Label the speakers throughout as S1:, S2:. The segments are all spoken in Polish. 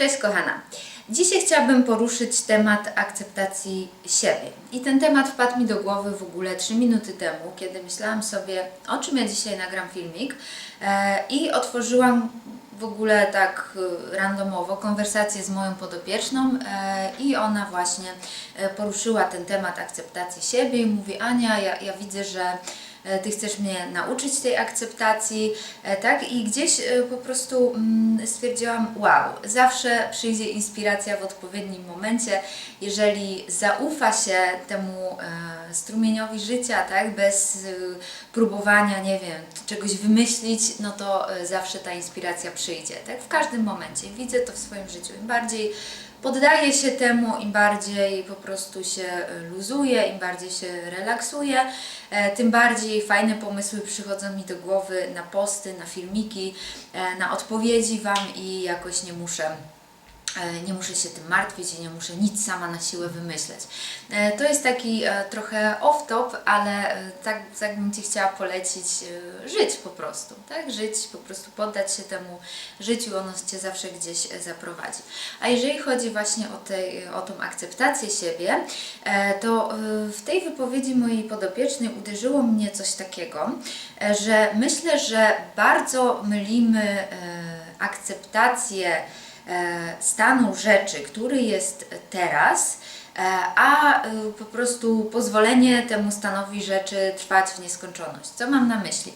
S1: Cześć kochana. Dzisiaj chciałabym poruszyć temat akceptacji siebie. I ten temat wpadł mi do głowy w ogóle 3 minuty temu, kiedy myślałam sobie, o czym ja dzisiaj nagram filmik e, i otworzyłam w ogóle tak e, randomowo konwersację z moją podopieczną e, i ona właśnie poruszyła ten temat akceptacji siebie i mówi Ania, ja, ja widzę, że ty chcesz mnie nauczyć tej akceptacji, e, tak? I gdzieś e, po prostu mm, stwierdziłam, wow, zawsze przyjdzie inspiracja w odpowiednim momencie, jeżeli zaufa się temu e, strumieniowi życia, tak? Bez e, próbowania, nie wiem, czegoś wymyślić, no to e, zawsze ta inspiracja przyjdzie, tak? W każdym momencie. Widzę to w swoim życiu. Im bardziej poddaję się temu, im bardziej po prostu się e, luzuję, im bardziej się relaksuję, e, tym bardziej fajne pomysły przychodzą mi do głowy na posty, na filmiki, e, na odpowiedzi Wam i jakoś nie muszę nie muszę się tym martwić i nie muszę nic sama na siłę wymyśleć. E, To jest taki e, trochę off-top, ale e, tak, tak bym Ci chciała polecić e, żyć po prostu, tak? Żyć, po prostu poddać się temu życiu, ono Cię zawsze gdzieś e, zaprowadzi. A jeżeli chodzi właśnie o, tej, o tą akceptację siebie, e, to e, w tej wypowiedzi mojej podopiecznej uderzyło mnie coś takiego, e, że myślę, że bardzo mylimy e, akceptację e, stanu rzeczy, który jest teraz, e, a e, po prostu pozwolenie temu stanowi rzeczy trwać w nieskończoność. Co mam na myśli?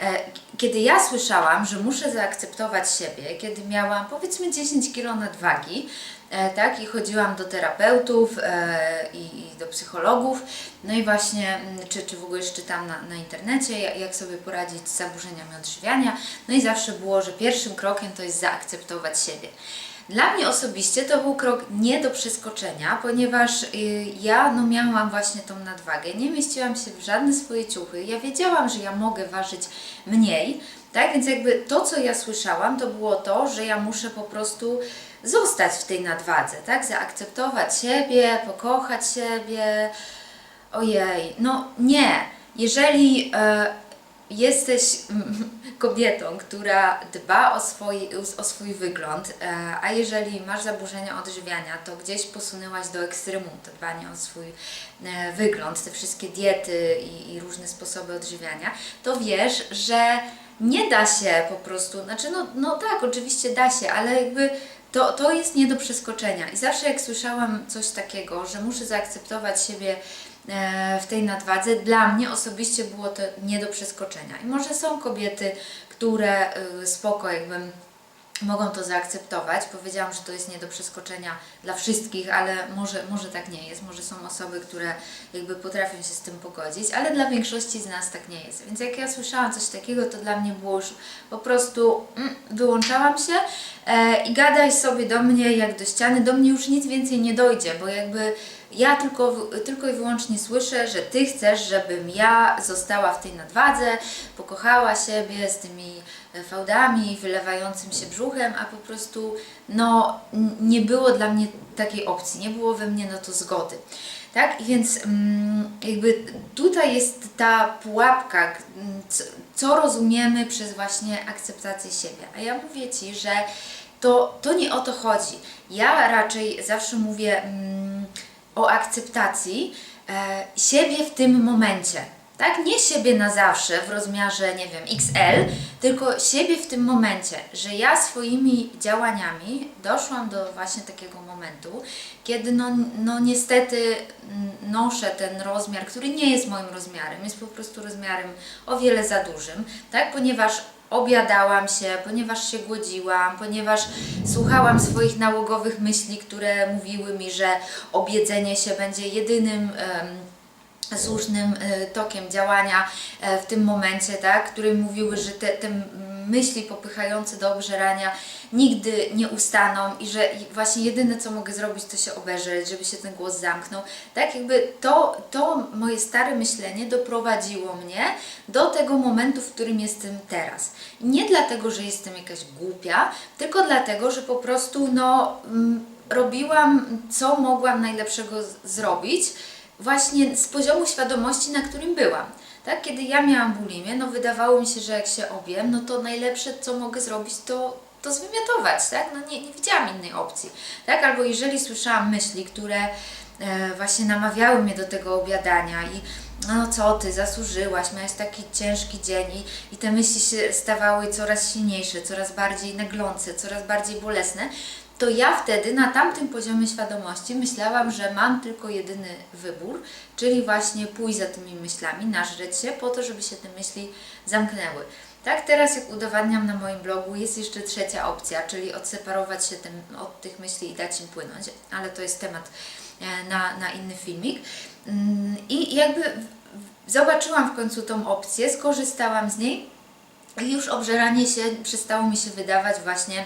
S1: E, Kiedy ja słyszałam, że muszę zaakceptować siebie, kiedy miałam powiedzmy 10 kg nadwagi, e, tak, i chodziłam do terapeutów e, i, do psychologów, no i właśnie, mm, czy, czy w ogóle czytam na, na internecie, jak, jak sobie poradzić z zaburzeniami odżywiania, no i zawsze było, że pierwszym krokiem to jest zaakceptować siebie. Dla mnie osobiście to był krok nie do przeskoczenia, ponieważ y, ja no, miałam właśnie tą nadwagę, nie mieściłam się w żadne swoje ciuchy. Ja wiedziałam, że ja mogę ważyć mniej, tak? Więc jakby to, co ja słyszałam, to było to, że ja muszę po prostu zostać w tej nadwadze, tak? Zaakceptować siebie, pokochać siebie. Ojej, no nie. Jeżeli e, jesteś kobietą, która dba o swój, o swój wygląd, e, a jeżeli masz zaburzenia odżywiania, to gdzieś posunęłaś do ekstremum to dbanie o swój e, wygląd, te wszystkie diety i, i różne sposoby odżywiania, to wiesz, że nie da się po prostu, znaczy no, no tak, oczywiście da się, ale jakby to, to jest nie do przeskoczenia. I zawsze jak słyszałam coś takiego, że muszę zaakceptować siebie e, w tej nadwadze, dla mnie osobiście było to nie do przeskoczenia. I może są kobiety, które y, spoko jakbym mogą to zaakceptować. Powiedziałam, że to jest nie do przeskoczenia dla wszystkich, ale może, może tak nie jest. Może są osoby, które jakby potrafią się z tym pogodzić, ale dla większości z nas tak nie jest. Więc jak ja słyszałam coś takiego, to dla mnie było już po prostu mm, wyłączałam się e, i gadaj sobie do mnie jak do ściany. Do mnie już nic więcej nie dojdzie, bo jakby ja tylko, tylko i wyłącznie słyszę, że Ty chcesz, żebym ja została w tej nadwadze, pokochała siebie z tymi e, fałdami, wylewającym się brzuchem, a po prostu no, nie było dla mnie takiej opcji, nie było we mnie na to zgody. Tak? Więc mm, jakby tutaj jest ta pułapka, co rozumiemy przez właśnie akceptację siebie. A ja mówię Ci, że to, to nie o to chodzi. Ja raczej zawsze mówię mm, o akceptacji e, siebie w tym momencie. Tak, nie siebie na zawsze w rozmiarze, nie wiem, XL, tylko siebie w tym momencie, że ja swoimi działaniami doszłam do właśnie takiego momentu, kiedy no, no niestety noszę ten rozmiar, który nie jest moim rozmiarem, jest po prostu rozmiarem o wiele za dużym, tak, ponieważ obiadałam się, ponieważ się głodziłam, ponieważ słuchałam swoich nałogowych myśli, które mówiły mi, że obiedzenie się będzie jedynym słusznym e, tokiem działania e, w tym momencie, tak, które mówiły, że te, te myśli popychające do obżerania nigdy nie ustaną i że właśnie jedyne co mogę zrobić to się obejrzeć, żeby się ten głos zamknął. Tak jakby to, to moje stare myślenie doprowadziło mnie do tego momentu, w którym jestem teraz. Nie dlatego, że jestem jakaś głupia, tylko dlatego, że po prostu no, mm, robiłam co mogłam najlepszego zrobić właśnie z poziomu świadomości, na którym byłam. Tak, kiedy ja miałam bulimię, no wydawało mi się, że jak się obiem, no to najlepsze co mogę zrobić to to zwymiotować, tak? No nie, nie widziałam innej opcji, tak? Albo jeżeli słyszałam myśli, które e, właśnie namawiały mnie do tego obiadania i no co ty, zasłużyłaś, miałaś taki ciężki dzień i, i te myśli się stawały coraz silniejsze, coraz bardziej naglące, coraz bardziej bolesne, to ja wtedy na tamtym poziomie świadomości myślałam, że mam tylko jedyny wybór, czyli właśnie pójść za tymi myślami, nażreć się po to, żeby się te myśli zamknęły. Tak, teraz jak udowadniam na moim blogu, jest jeszcze trzecia opcja, czyli odseparować się tym, od tych myśli i dać im płynąć, ale to jest temat e, na, na inny filmik. Mm, I jakby zobaczyłam w końcu tą opcję, skorzystałam z niej i już obżeranie się przestało mi się wydawać właśnie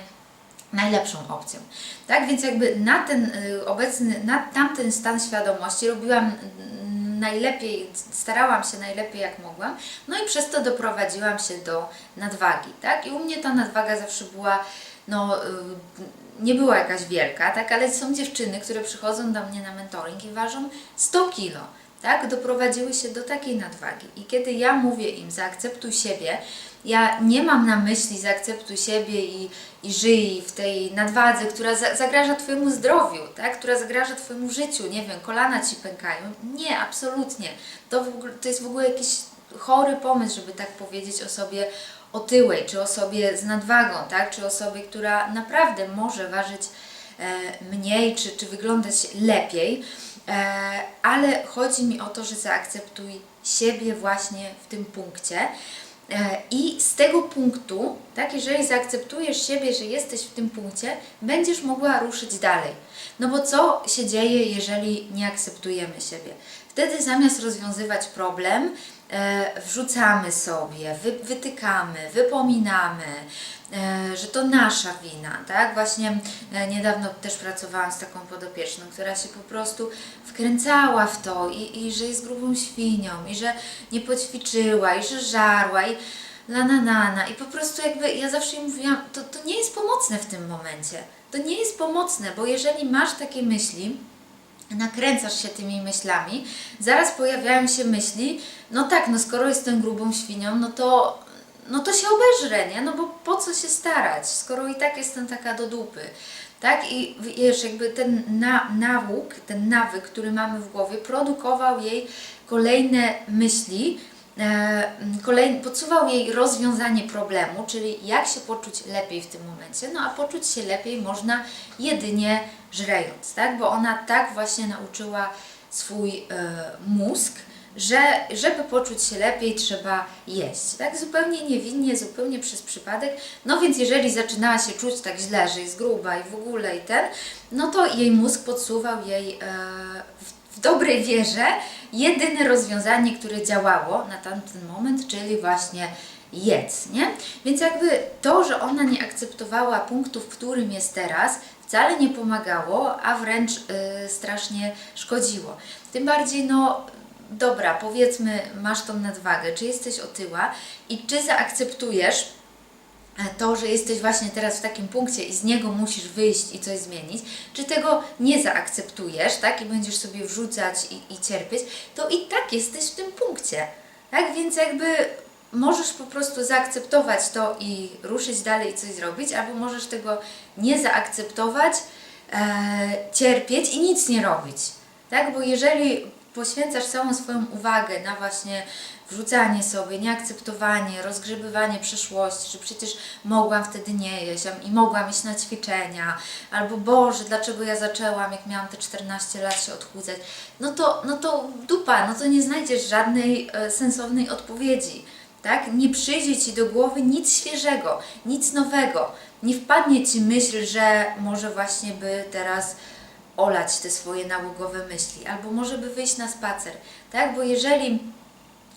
S1: najlepszą opcją. Tak więc jakby na ten y, obecny, na tamten stan świadomości robiłam najlepiej, starałam się najlepiej jak mogłam, no i przez to doprowadziłam się do nadwagi, tak? I u mnie ta nadwaga zawsze była, no, y, nie była jakaś wielka, tak? Ale są dziewczyny, które przychodzą do mnie na mentoring i ważą 100 kilo, tak? Doprowadziły się do takiej nadwagi. I kiedy ja mówię im, zaakceptuj siebie, ja nie mam na myśli zaakceptuj siebie i, i żyj w tej nadwadze, która za, zagraża Twojemu zdrowiu, tak? która zagraża Twojemu życiu, nie wiem, kolana Ci pękają. Nie, absolutnie. To, ogóle, to jest w ogóle jakiś chory pomysł, żeby tak powiedzieć o sobie otyłej, czy osobie z nadwagą, tak? czy osobie, która naprawdę może ważyć e, mniej, czy, czy wyglądać lepiej, e, ale chodzi mi o to, że zaakceptuj siebie właśnie w tym punkcie. E, I z tego punktu, tak, jeżeli zaakceptujesz siebie, że jesteś w tym punkcie, będziesz mogła ruszyć dalej. No bo co się dzieje, jeżeli nie akceptujemy siebie? Wtedy zamiast rozwiązywać problem, e, wrzucamy sobie, wy, wytykamy, wypominamy, e, że to nasza wina, tak? Właśnie e, niedawno też pracowałam z taką podopieczną, która się po prostu wkręcała w to i, i że jest grubą świnią i że nie poćwiczyła i że żarła i la na na na i po prostu jakby ja zawsze jej mówiłam, to, to nie jest pomocne w tym momencie. To nie jest pomocne, bo jeżeli masz takie myśli, nakręcasz się tymi myślami, zaraz pojawiają się myśli, no tak, no skoro jestem grubą świnią, no to, no to się obeżrę, nie? No bo po co się starać, skoro i tak jestem taka do dupy. Tak? I wiesz, jakby ten na, ten nawyk, który mamy w głowie, produkował jej kolejne myśli, kolej, podsuwał jej rozwiązanie problemu, czyli jak się poczuć lepiej w tym momencie. No a poczuć się lepiej można jedynie żrejąc, tak? Bo ona tak właśnie nauczyła swój e, mózg, że żeby poczuć się lepiej, trzeba jeść. Tak zupełnie niewinnie, zupełnie przez przypadek. No więc jeżeli zaczynała się czuć tak źle, że jest gruba i w ogóle i ten, no to jej mózg podsuwał jej e, w, w dobrej wierze jedyne rozwiązanie, które działało na tamten moment, czyli właśnie jedz, nie? Więc jakby to, że ona nie akceptowała punktu, w którym jest teraz, wcale nie pomagało, a wręcz y, strasznie szkodziło. Tym bardziej, no dobra, powiedzmy, masz tą nadwagę, czy jesteś otyła i czy zaakceptujesz to, że jesteś właśnie teraz w takim punkcie i z niego musisz wyjść i coś zmienić, czy tego nie zaakceptujesz, tak, i będziesz sobie wrzucać i, i cierpieć, to i tak jesteś w tym punkcie, tak, więc jakby możesz po prostu zaakceptować to i ruszyć dalej i coś zrobić, albo możesz tego nie zaakceptować, e, cierpieć i nic nie robić, tak, bo jeżeli poświęcasz całą swoją uwagę na właśnie wrzucanie sobie, nieakceptowanie, rozgrzebywanie przeszłości, że przecież mogłam wtedy nie jeść i mogłam iść na ćwiczenia, albo Boże, dlaczego ja zaczęłam, jak miałam te 14 lat się odchudzać, no to, no to dupa, no to nie znajdziesz żadnej e, sensownej odpowiedzi. Tak? Nie przyjdzie Ci do głowy nic świeżego, nic nowego. Nie wpadnie Ci myśl, że może właśnie by teraz olać te swoje nałogowe myśli, albo może by wyjść na spacer, tak? Bo jeżeli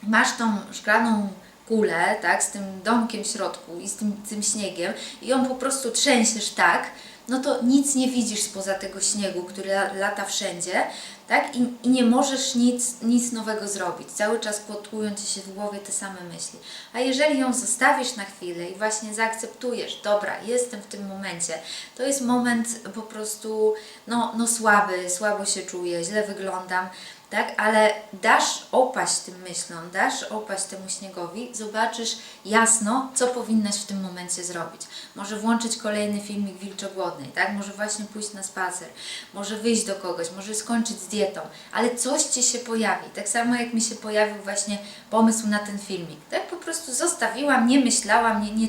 S1: masz tą szklaną kulę, tak, z tym domkiem w środku i z tym, tym śniegiem i ją po prostu trzęsiesz tak, no to nic nie widzisz spoza tego śniegu, który la- lata wszędzie, tak, i, i nie możesz nic, nic nowego zrobić. Cały czas kotłują Ci się w głowie te same myśli. A jeżeli ją zostawisz na chwilę i właśnie zaakceptujesz, dobra, jestem w tym momencie, to jest moment po prostu, no, no słaby, słabo się czuję, źle wyglądam, tak? Ale dasz opaść tym myślom, dasz opaść temu śniegowi, zobaczysz jasno, co powinnaś w tym momencie zrobić. Może włączyć kolejny filmik wilczogłodnej, tak? Może właśnie pójść na spacer, może wyjść do kogoś, może skończyć z dietą, ale coś Ci się pojawi. Tak samo jak mi się pojawił właśnie pomysł na ten filmik, tak? Po prostu zostawiłam, nie myślałam, nie, nie,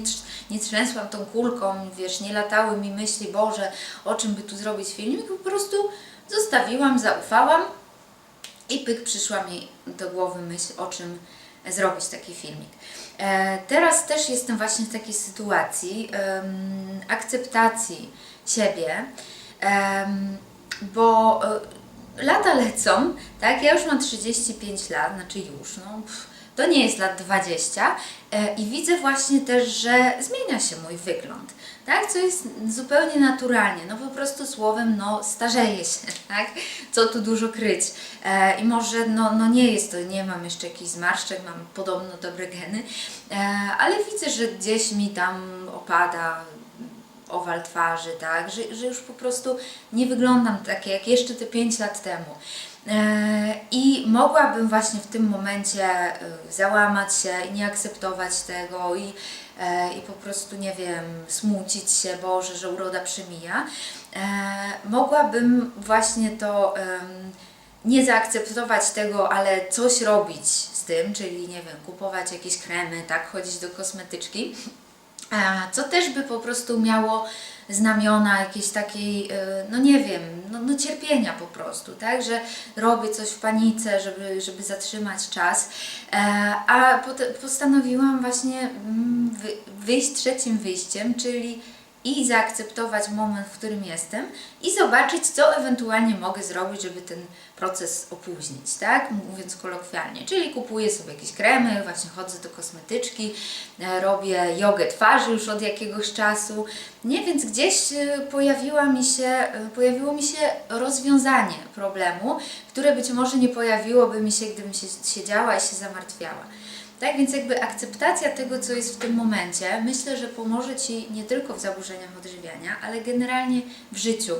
S1: nie trzęsłam tą kulką, wiesz, nie latały mi myśli, Boże, o czym by tu zrobić filmik, po prostu zostawiłam, zaufałam i pyk przyszła mi do głowy myśl, o czym zrobić taki filmik. E, teraz też jestem właśnie w takiej sytuacji akceptacji siebie, bo e, lata lecą, tak? Ja już mam 35 lat, znaczy już, no. Pff, to nie jest lat 20 e, i widzę właśnie też, że zmienia się mój wygląd, tak? Co jest zupełnie naturalnie, no po prostu słowem, no starzeję się, tak? Co tu dużo kryć. E, I może, no, no nie jest to, nie mam jeszcze jakichś zmarszczek, mam podobno dobre geny, e, ale widzę, że gdzieś mi tam opada owal twarzy, tak, że, że już po prostu nie wyglądam tak jak jeszcze te 5 lat temu. E, I mogłabym właśnie w tym momencie e, załamać się i nie akceptować tego i, e, i po prostu, nie wiem, smucić się, Boże, że uroda przemija. Mogłabym właśnie to nie zaakceptować tego, ale coś robić z tym, czyli nie wiem, kupować jakieś kremy, tak, chodzić do kosmetyczki. Co też by po prostu miało znamiona jakiejś takiej, e, no nie wiem, no, no cierpienia po prostu, tak, że robię coś w panice, żeby, żeby zatrzymać czas, e, a postanowiłam właśnie mm, wy- wyjść trzecim wyjściem, czyli i zaakceptować moment, w którym jestem i zobaczyć, co ewentualnie mogę zrobić, żeby ten proces opóźnić, tak? Mówiąc kolokwialnie. Czyli kupuję sobie jakieś kremy, właśnie chodzę do kosmetyczki, e, robię jogę twarzy już od jakiegoś czasu. Nie, więc gdzieś e, pojawiła mi się, e, pojawiło mi się rozwiązanie problemu, które być może nie pojawiłoby mi się, gdybym się siedziała i się zamartwiała. Tak więc jakby akceptacja tego, co jest w tym momencie, myślę, że pomoże Ci nie tylko w zaburzeniach odżywiania, ale generalnie w życiu.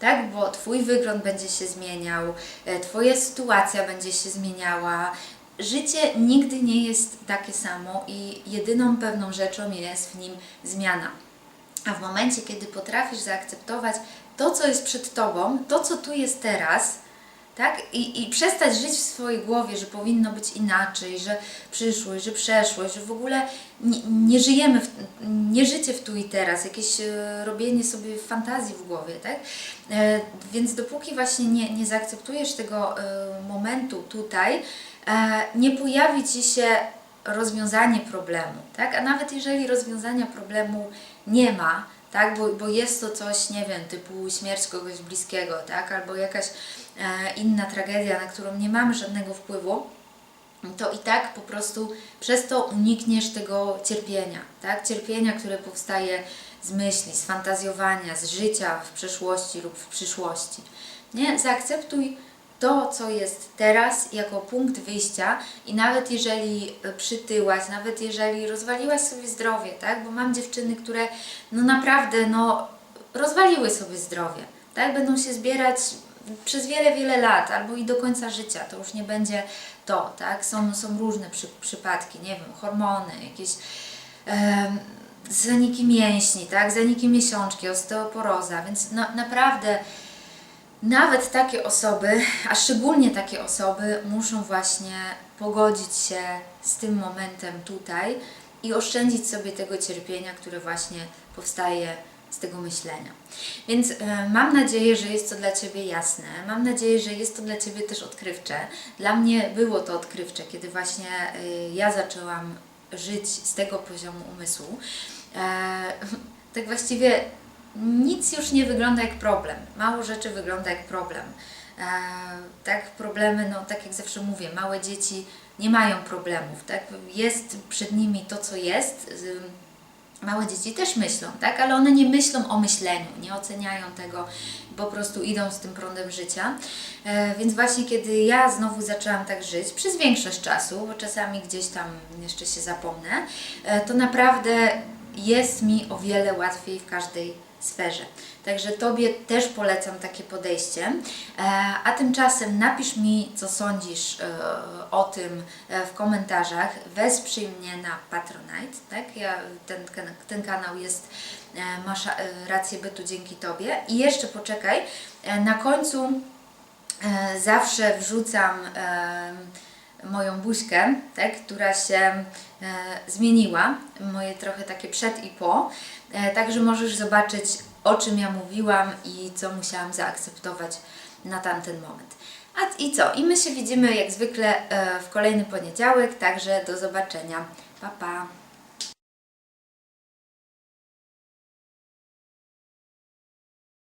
S1: Tak, bo Twój wygląd będzie się zmieniał, e, Twoja sytuacja będzie się zmieniała. Życie nigdy nie jest takie samo i jedyną pewną rzeczą jest w nim zmiana. A w momencie, kiedy potrafisz zaakceptować to, co jest przed Tobą, to, co tu jest teraz, tak? I, I przestać żyć w swojej głowie, że powinno być inaczej, że przyszłość, że przeszłość, że w ogóle nie, nie żyjemy, w, nie życie w tu i teraz, jakieś e, robienie sobie fantazji w głowie, tak? E, więc dopóki właśnie nie, nie zaakceptujesz tego e, momentu tutaj, nie pojawi Ci się rozwiązanie problemu, tak? A nawet jeżeli rozwiązania problemu nie ma, tak? Bo, bo jest to coś, nie wiem, typu śmierć kogoś bliskiego, tak? Albo jakaś e, inna tragedia, na którą nie mamy żadnego wpływu, to i tak po prostu przez to unikniesz tego cierpienia, tak? Cierpienia, które powstaje z myśli, z fantazjowania, z życia w przeszłości lub w przyszłości. Nie? Zaakceptuj to, co jest teraz, jako punkt wyjścia i nawet jeżeli e, przytyłaś, nawet jeżeli rozwaliłaś sobie zdrowie, tak? Bo mam dziewczyny, które no naprawdę no, rozwaliły sobie zdrowie, tak? Będą się zbierać przez wiele, wiele lat albo i do końca życia. To już nie będzie to, tak? Są, są różne przy, przypadki, nie wiem, hormony, jakieś em, zaniki mięśni, tak? Zaniki miesiączki, osteoporoza, więc naprawdę nawet takie osoby, a szczególnie takie osoby, muszą właśnie pogodzić się z tym momentem tutaj i oszczędzić sobie tego cierpienia, które właśnie powstaje z tego myślenia. Więc e, mam nadzieję, że jest to dla Ciebie jasne. Mam nadzieję, że jest to dla Ciebie też odkrywcze. Dla mnie było to odkrywcze, kiedy właśnie e, ja zaczęłam żyć z tego poziomu umysłu. E, tak właściwie nic już nie wygląda jak problem. Mało rzeczy wygląda jak problem. E, tak, problemy, no tak jak zawsze mówię, małe dzieci nie mają problemów, tak? Jest przed nimi to, co jest. Małe dzieci też myślą, tak? Ale one nie myślą o myśleniu, nie oceniają tego, po prostu idą z tym prądem życia. E, więc właśnie kiedy ja znowu zaczęłam tak żyć, przez większość czasu, bo czasami gdzieś tam jeszcze się zapomnę, e, to naprawdę jest mi o wiele łatwiej w każdej sferze. Także Tobie też polecam takie podejście. E, A tymczasem napisz mi, co sądzisz e, o tym e, w komentarzach. Wesprzyj mnie na Patronite. Tak? Ja, ten, ten kanał jest, masz rację bytu dzięki Tobie. I jeszcze poczekaj, na końcu zawsze wrzucam moją buźkę, tak, która się e, zmieniła, moje trochę takie przed i po, e, także możesz zobaczyć o czym ja mówiłam i co musiałam zaakceptować na tamten moment. A i co? I my się widzimy jak zwykle e, w kolejny poniedziałek, także do zobaczenia. Pa pa!